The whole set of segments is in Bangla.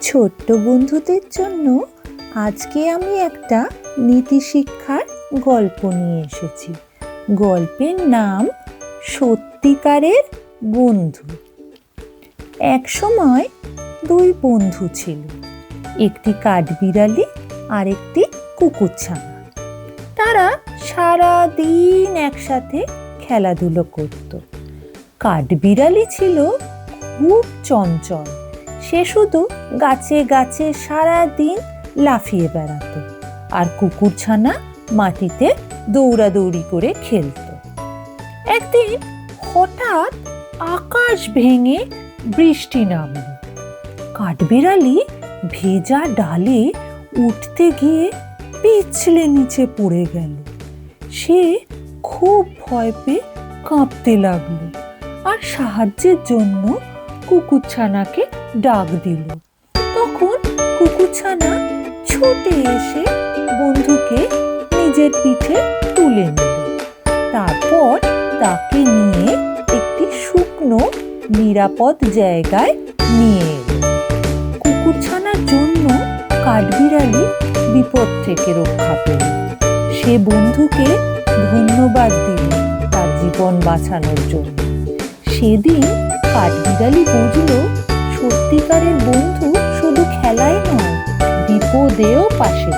ছোট্ট বন্ধুদের জন্য আজকে আমি একটা নীতি শিক্ষার গল্প নিয়ে এসেছি। গল্পের নাম সত্যিকারের বন্ধু। এক সময় দুই বন্ধু ছিল, একটি কাঠবিড়ালি আর একটি কুকুরছানা। তারা সারা দিন একসাথে খেলাধুলো করত। কাঠবিড়ালি ছিল খুব চঞ্চল সে শুধু গাছে গাছে সারা দিন লাফিয়ে বেড়াতো। আর কুকুরছানা মাটিতে দৌড়াদৌড়ি করে খেলতো। একদিন হঠাৎ আকাশ ভেঙে বৃষ্টি নামল। কাঠবিড়ালি ভেজা ডালে উঠতে গিয়ে পিছলে নিচে পড়ে গেল। সে খুব ভয় পেয়ে কাঁপতে লাগল। আর সাহায্যের জন্য কুকুরছানাকে ডাক দিল। তখন কুকুরছানা ছুটে এসে বন্ধুকে নিজের পিঠে তুলে নিল। তারপর তাকে নিয়ে একটি শুকনো, নিরাপদ জায়গায় নিয়ে এলো। কুকুরছানার জন্য কাঠবিড়ালি বিপদ থেকে রক্ষা পেল। সে বন্ধুকে ধন্যবাদ দিল তার জীবন বাঁচানোর জন্য। সেদিন কাঠবিড়ালি বুঝলো সত্যিকারের বন্ধু শুধু খেলায় নয়, বিপদেও পাশে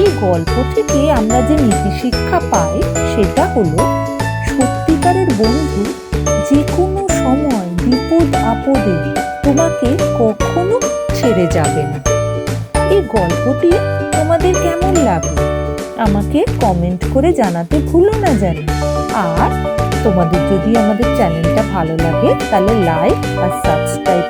এই গল্প থেকে আমরা যে নীতি শিক্ষা পাই, সেটা হলো সত্যিকারের বন্ধু যে কোনো সময় বিপদ আপদে তোমাকে কখনো ছেড়ে যাবে না। এই গল্পটি তোমাদের কেমন লাগল? আমাকে কমেন্ট করে জানাতে ভুলো না জানি আর তোমাদের যদি আমাদের চ্যানেলটা ভালো লাগে তাহলে লাইক আর সাবস্ক্রাইব